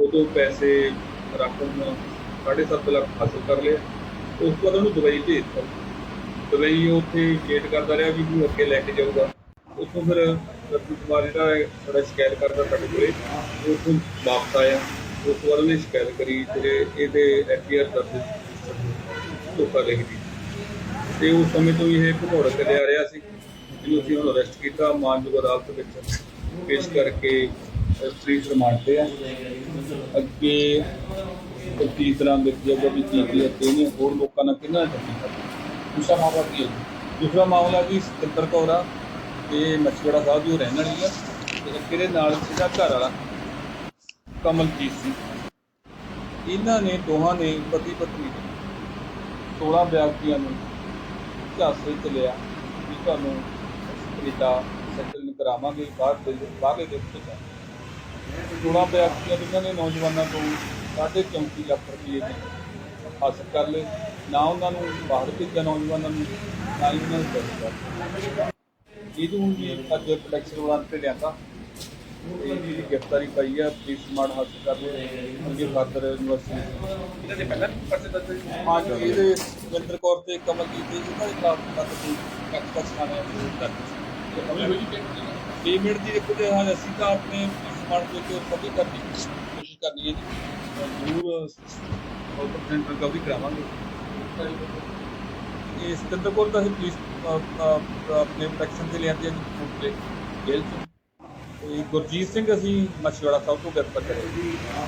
ਉਦੋਂ ਪੈਸੇ ਰਕਮ 7.5 ਲੱਖ ਹਾਸਲ ਕਰ ਲਿਆ ਉਸ ਤੋਂ ਬਾਅਦ ਉਹਨੂੰ ਦੁਬਈ ਭੇਜ ਦਿੱਤਾ ਦੁਬਈ ਉੱਥੇ ਵੇਟ ਕਰਦਾ ਰਿਹਾ ਵੀ ਉਹ ਅੱਗੇ ਲੈ ਕੇ ਜਾਊਗਾ। ਉੱਥੋਂ ਫਿਰ ਰਤਨ ਕੁਮਾਰ ਜਿਹੜਾ ਸਾਡਾ ਸ਼ਿਕਾਇਤ ਕਰਦਾ ਸਾਡੇ ਕੋਲੇ। ਉਹ ਉੱਥੋਂ ਵਾਪਸ ਆਇਆ। ਉਸ ਤੋਂ ਬਾਅਦ ਉਹਨੇ ਸ਼ਿਕਾਇਤ ਕਰੀ ਤੇ ਇਹਦੇ ਐਫਆਈਆਰ ਦਰਜ ਧੋਖਾ ਲਿਖ ਦੀ ਤੇ ਉਸ ਸਮੇਂ ਤੋਂ ਹੀ ਇਹ ਭਗੌੜਾ ਕੇ ਲਿਆ ਰਿਹਾ ਸੀ। ਜਿਹਨੂੰ ਅਸੀਂ ਉਹਨੂੰ ਅਰੈਸਟ ਕੀਤਾ। ਮਾਨਯੋਗ ਅਦਾਲਤ ਵਿੱਚ ਪੇਸ਼ ਕਰਕੇ ਪੁਲਿਸ ਰਿਮਾਂਡ ਤੇ ਆ। ਅੱਗੇ ਤਫਤੀਸ਼ ਤਰ੍ਹਾਂ ਦੇਖੀ ਜਾਊਗਾ ਵੀ ਕੀ ਕੀ ਅਤੇ ਇਹਨੇ ਹੋਰ ਲੋਕਾਂ ਨਾਲ ਕਿੰਨਾ ਠੱਗੀ ਕਰਦੀ? ਦੂਸਰਾ ਮਾਮਲਾ ਕੀ ਹੈ ਦੂਸਰਾ ਮਾਮਲਾ ਜੀ, ਸਤਿੰਦਰ ਕੌਰ ਆ ਇਹ ਮਛਵਾੜਾ ਸਾਹਿਬ ਦੀ ਉਹ ਰਹਿਣ ਵਾਲੀ ਆ, ਤੇ ਇੱਕ ਨਾਲ ਇਹਦਾ ਘਰ ਵਾਲਾ? ਕਮਲਜੀਤ ਸਿੰਘ। ਇਹਨਾਂ ਨੇ ਦੋਹਾਂ ਨੇ ਪਤੀ ਪਤਨੀ ਨੇ 16 ਵਿਅਕਤੀਆਂ ਨੂੰ ਝਾਂਸੇ ਚ ਲਿਆ ਵੀ ਤੁਹਾਨੂੰ ਕੈਨੇਡਾ ਸੈਟਲ ਕਰਾਵਾਂਗੇ ਬਾਹਰ ਦੇ ਬਾਹਰਲੇ ਦੇਸ਼ ਤੋਂ ਜਾ 16 ਵਿਅਕਤੀਆਂ ਜਿਨ੍ਹਾਂ ਨੇ ਨੌਜਵਾਨਾਂ ਤੋਂ ਸਾਢੇ 34 ਲੱਖ ਰੁਪਏ ਦੀ ਹਾਸਲ ਕਰ ਲਏ। ਨਾ ਉਹਨਾਂ ਨੂੰ ਬਾਹਰ ਭੇਜਿਆ ਨੌਜਵਾਨਾਂ ਨੂੰ ਨਾ ਹੀ ਉਹਨਾਂ ਨੂੰ ਪੈਸੇ ਇਹਨੂੰ ਹੁਣ ਵੀ ਅੱਜ ਪ੍ਰੋਟੈਕਸ਼ਨ ਵਾਲਾਂ ਤੇ ਲਿਆਂਦਾ ਤੇ ਇਹਦੀ ਗ੍ਰਿਫਤਾਰੀ ਪਾਈ ਆ ਪੁਲਿਸ ਸਮਾਨ ਹਾਸਲ ਕਰ ਲਈ ਅੱਗੇ ਫਰਦਰ ਯੂਨੀਵਰਸਿਟੀ ਇਹਨਾਂ ਦੇ ਪਹਿਲਾਂ ਪਰਚੇ ਦਰਜ ਹਾਂ ਜੀ ਇਹਦੇ ਸੁਰਿੰਦਰ ਕੌਰ ਤੇ ਕਮਲਜੀਤ ਦੇ ਜਿਹਨਾਂ ਦੇ ਖਿਲਾਫ ਕੱਟ ਦੀ ਕੱਟ ਅਮਲੀ ਹੋਈ ਪੇਮੈਂਟ ਪੇਮੈਂਟ ਦੀ ਜੇ ਹਾਂ ਅਸੀਂ ਤਾਂ ਆਪਣੇ ਦੇ ਉੱਤੇ ਸਭੀ ਕਰਨੀ ਕੋਸ਼ਿਸ਼ ਕਰਨੀ ਹੈ ਜੀ। ਜ਼ਰੂਰ ਆਊਟਰ ਰਿਕਵਰੀ ਕਰਾਵਾਂਗੇ। ਇਹ ਸਤਿੰਦਰ ਕੋਲ ਤਾਂ ਅਸੀਂ ਪੁਲਿਸ ਆਪਣੇ ਪ੍ਰੋਟੈਕਸ਼ਨ ਤੇ ਲਿਆਂਦੇ ਆ ਜੀ ਕੋਰਟ ਤੇ ਜੇਲ੍ਹ ਤੋਂ ਤੇ ਗੁਰਜੀਤ ਸਿੰਘ ਅਸੀਂ ਮਛਵਾੜਾ ਸਾਹਿਬ ਤੋਂ ਗ੍ਰਿਫਤਾਰ ਕਰਿਆ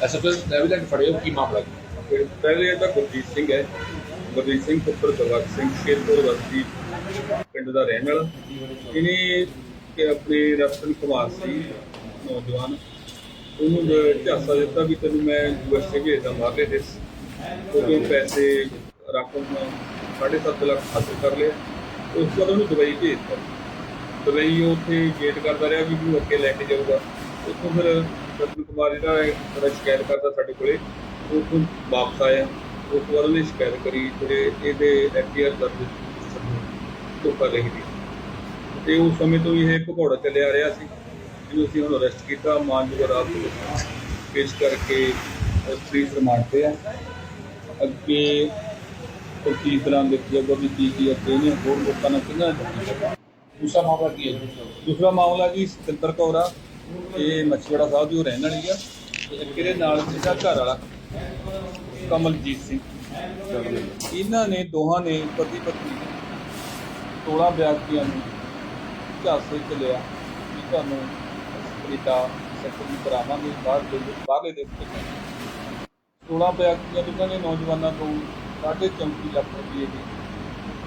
ਐਸਐਫਐਸ ਡੈਵਿਲੈਂਡ ਫੜੇ ਹੋ ਕੀ ਮਾਮਲਾ ਜੀ? ਫਿਰ ਪਹਿਲੇ ਤਾਂ ਗੁਰਜੀਤ ਸਿੰਘ ਹੈ। ਗੁਰਜੀਤ ਸਿੰਘ ਪੁੱਤਰ ਦਰਬਾਰ ਸਿੰਘ ਸ਼ੇਰਪੁਰ ਵਸਤੀ ਪਿੰਡ ਦਾ ਰਹਿਣ ਵਾਲਾ। ਇਹਨੇ ਕਿ ਆਪਣੇ ਰਤਨ ਕੁਮਾਰ ਸੀ ਨੌਜਵਾਨ, ਉਹਨੂੰ ਜ- ਦਿੱਤਾ ਵੀ ਤੈਨੂੰ ਮੈਂ ਯੂਐਸਏ ਭੇਜਦਾ ਬਾਹਰਲੇ ਦੇਸ਼ ਉਹਦੇ ਪੈਸੇ ਰਕਮ 7.5 ਲੱਖ ਹਾਸਲ ਕਰ ਲਿਆ। ਉਸ ਤੋਂ ਬਾਅਦ ਉਹਨੂੰ ਦੁਬਈ ਭੇਜ ਦਿੱਤਾ ਦੁਬਈ ਉੱਥੇ ਗੇਟ ਕਰਦਾ ਰਿਹਾ ਵੀ ਉਹ ਅੱਗੇ ਲੈ ਕੇ ਜਾਊਗਾ। ਉੱਥੋਂ ਫਿਰ ਰਤਨ ਕੁਮਾਰ ਜਿਹੜਾ ਹੈ ਸ਼ਿਕਾਇਤ ਕਰਦਾ ਸਾਡੇ ਕੋਲੇ। ਉਹ ਉੱਥੋਂ ਵਾਪਸ ਆਇਆ। ਉਸ ਤੋਂ ਬਾਅਦ ਉਹਨੇ ਸ਼ਿਕਾਇਤ ਕਰੀ ਜਿਹੜੇ ਇਹਦੇ ਐਫਆਈਆਰ ਦਰਜ ਧੋਖਾ ਲਿਖ ਦੀ। ਤੇ ਉਸ ਸਮੇਂ ਤੋਂ ਹੀ ਇਹ ਭਗੌੜਾ ਚੱਲਿਆ ਰਿਹਾ ਸੀ। ਜਿਹਨੂੰ ਅਸੀਂ ਹੁਣ ਅਰੈਸਟ ਕੀਤਾ ਮਾਨਯੋਗ ਅਦਾਲਤ ਵਿੱਚ ਪੇਸ਼ ਕਰਕੇ ਪੁਲਿਸ ਰਿਮਾਂਡ ਤੇ ਆ। ਅੱਗੇ ਤਫਤੀਸ਼ ਤਰ੍ਹਾਂ ਦੇਖੀ ਜਾਊਗਾ ਵੀ ਕੀ ਕੀ ਅਤੇ ਇਹਨੇ ਹੋਰ ਲੋਕਾਂ ਨਾਲ ਕਿੰਨਾ ਦੂਸਰਾ ਮਾਮਲਾ ਕੀ ਹੈ ਦੂਸਰਾ ਮਾਮਲਾ ਜੀ ਸਤਿੰਦਰ ਕੌਰ ਆ। ਇਹ ਮਛਵਾੜਾ ਸਾਹਿਬ ਦੀ ਉਹ ਰਹਿਣ ਵਾਲੀ ਆ। ਇਹਦੇ ਨਾਲ ਇਹਦਾ ਘਰ ਵਾਲਾ ਕਮਲਜੀਤ ਸਿੰਘ। ਇਹਨਾਂ ਨੇ ਦੋਹਾਂ ਨੇ ਪਤੀ ਪਤਨੀ ਨੇ 16 ਵਿਅਕਤੀਆਂ ਨੂੰ ਝਾਂਸੇ ਚ ਲਿਆ ਕਿ ਤੁਹਾਨੂੰ ਕੈਨੇਡਾ ਸੈਟਲ ਕਰਾਵਾਂਗੇ ਬਾਹਰ ਦੇ ਬਾਹਰਲੇ ਦੇਸ਼ ਤੋਂ ਜਾ 16 ਵਿਅਕਤੀਆਂ, ਜਿਨ੍ਹਾਂ ਨੇ ਨੌਜਵਾਨਾਂ ਤੋਂ ਸਾਢੇ 34 ਲੱਖ ਰੁਪਏ ਦੀ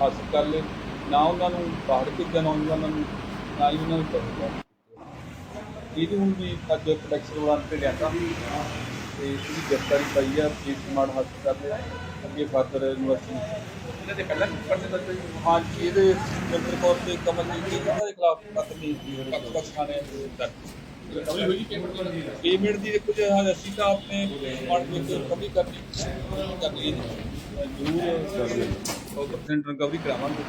ਹਾਸਲ ਕਰ ਲਏ। ਨਾ ਉਹਨਾਂ ਨੂੰ ਬਾਹਰ ਭੇਜਿਆ ਨੌਜਵਾਨਾਂ ਨੂੰ, ਨਾ ਹੀ ਉਹਨਾਂ ਨੂੰ ਪੈਸੇ ਇਹਦੀ ਹੁਣ ਵੀ ਅੱਜ ਪ੍ਰੋਡਕਸ਼ਨ ਵਾਲਾਂ ਤੇ ਲਿਆਂਦਾ। ਤੇ ਇਹਦੀ ਗ੍ਰਿਫਤਾਰੀ ਪਾਈ ਆ ਸਮਾਨ ਹਾਸਲ ਕਰ ਲਿਆ ਅੱਗੇ ਫਰਦਰ ਯੂਨੀਵਰਸਿਟੀ ਇਹਨਾਂ ਦੇ ਪਹਿਲਾਂ ਪਰਚੇ ਦਰਜ ਹੋਏ ਹਾਂ ਜੀ ਇਹਦੇ ਸੁਰਿੰਦਰ ਕੌਰ ਤੇ ਕਮਲਜੀਤ ਦੇ ਜਿਹਨਾਂ ਦੇ ਖਿਲਾਫ ਕਤਲੀ ਕੱਟ ਕੱਟ ਥਾਣੇ ਦਰਜ ਅਮਲੀ ਹੋਈ ਪੇਮੈਂਟ ਪੇਮੈਂਟ ਦੀ ਦੇਖੋ ਜੇ ਹਾਂ ਅਸੀਂ ਤਾਂ ਆਪਣੇ ਦੇ ਉੱਤੇ ਕਵਰੀ ਕਰਨੀ ਕਰਨੀ ਹੈ ਜੀ। ਜ਼ਰੂਰ ਆਊਟਰ ਰਿਕਵਰੀ ਕਰਾਵਾਂਗੇ।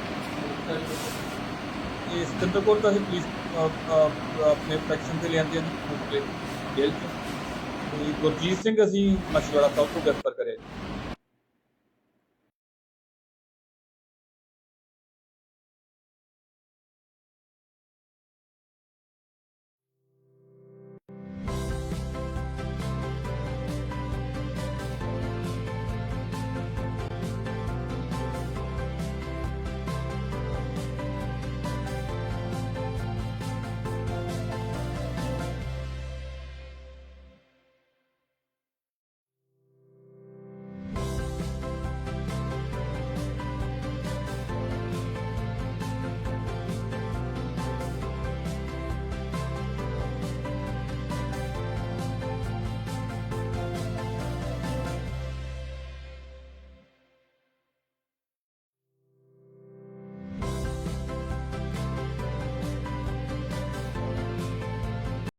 ਇਹ ਸਤਿੰਦਰ ਕੋਲ ਤਾਂ ਅਸੀਂ ਪੁਲਿਸ ਆਪਣੇ ਪ੍ਰੋਟੈਕਸ਼ਨ ਤੇ ਲਿਆਂਦੇ ਜੀ ਤੇ ਜੇਲ੍ਹ ਤੇ ਗੁਰਜੀਤ ਸਿੰਘ ਅਸੀਂ ਮਛਵਾੜਾ ਸਾਹਿਬ ਤੋਂ ਗ੍ਰਿਫਤਾਰ ਕਰਿਆ ਜੀ।